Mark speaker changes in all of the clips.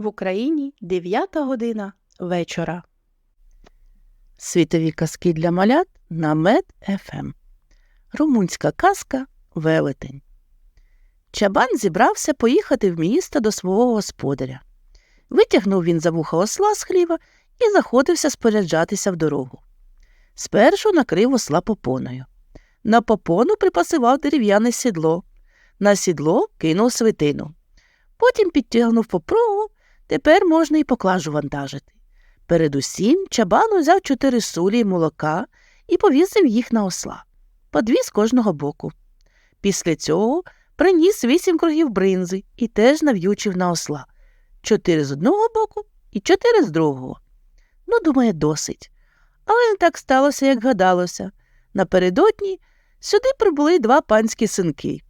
Speaker 1: В Україні 9 година вечора. Світові казки для малят на Мед ФМ. Румунська казка Велетень. Чабан зібрався поїхати в місто до свого господаря. Витягнув він за вуха осла з хліва і заходився споряджатися в дорогу. Спершу накрив осла попоною. На попону припасивав дерев'яне сідло. На сідло кинув свитину. Потім підтягнув попругу, тепер можна і поклажу вантажити. Передусім чабан узяв чотири сулі молока і повісив їх на осла, по дві з кожного боку. Після цього приніс вісім кругів бринзи і теж нав'ючив на осла чотири з одного боку і чотири з другого. Ну, думає, досить. Але не так сталося, як гадалося. Напередодні сюди прибули два панські синки.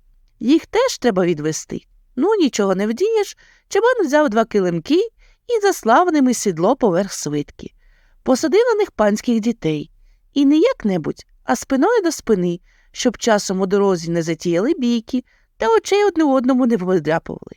Speaker 1: Їх теж треба відвести. Ну, нічого не вдієш, чабан взяв два килимки і заслав ними сідло поверх свитки. Посадив на них панських дітей. І не як-небудь, а спиною до спини, щоб часом у дорозі не затіяли бійки та очей одне одному не видряпували.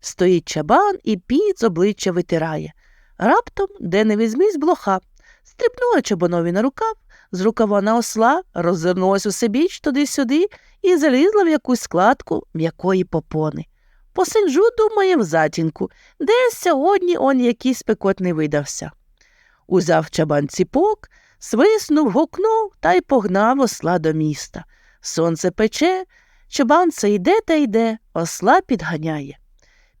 Speaker 1: Стоїть чабан і піт з обличчя витирає. Раптом, де не візьмись блоха, стрипнула чабанові на рукав, з рукава на осла, роззирнулась усебіч туди-сюди і залізла в якусь складку м'якої попони. Посиджу, думає, в затінку, де сьогодні он якийсь спекотний видався. Узяв чабан ціпок, свиснув, гукнув та й погнав осла до міста. Сонце пече, чабан це йде та йде, осла підганяє.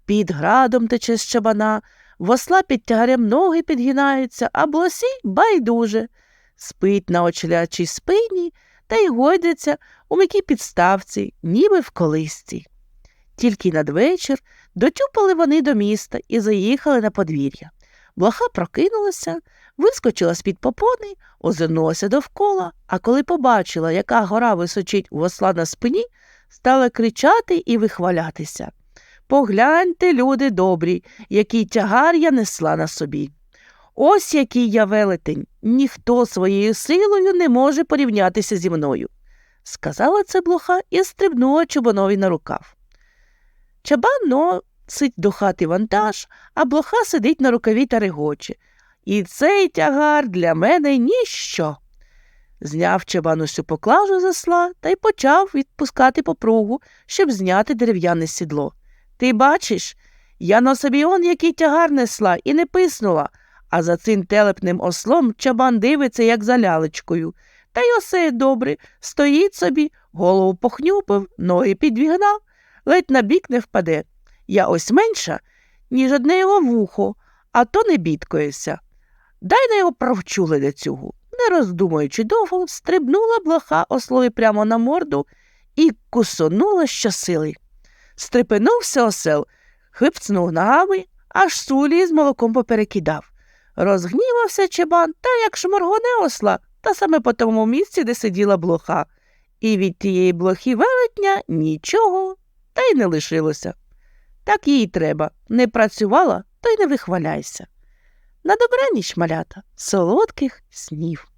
Speaker 1: Під градом тече з чабана, в осла під тягарем ноги підгинаються, а блосій байдуже. Спить на очлячій спині та й гойдеться у м'якій підставці, ніби в колисці. Тільки надвечір дотюпали вони до міста і заїхали на подвір'я. Блоха прокинулася, вискочила з-під попони, озирнулася довкола, а коли побачила, яка гора височить у осла на спині, стала кричати і вихвалятися. Погляньте, люди добрі, який тягар я несла на собі. Ось який я велетень, ніхто своєю силою не може порівнятися зі мною. Сказала це блоха і стрибнула чубанові на рукав. Чабан носить до хати вантаж, а блоха сидить на рукаві та регоче. І цей тягар для мене ніщо. Зняв чабан усю поклажу з осла та й почав відпускати попругу, щоб зняти дерев'яне сідло. Ти бачиш, я на собі он який тягар несла і не писнула, а за цим телепним ослом чабан дивиться, як за лялечкою. Та й осе добре, стоїть собі, голову похнюпив, ноги підвігнав, ледь на бік не впаде. Я ось менша, ніж одне його вухо, а то не бідкоєся. Дай на його провчу ледацюгу. Не роздумуючи довго, стрибнула блоха ослові прямо на морду і кусонула щосили. Стрепенувся осел, хипцнув ногами, аж сулі з молоком поперекидав. Розгнівався чебан та як шморгоне осла, та саме по тому місці, де сиділа блоха. І від тієї блохи велетня нічого та й не лишилося. Так їй треба не працювала, то й не вихваляйся. На добраніч, малята, солодких снів.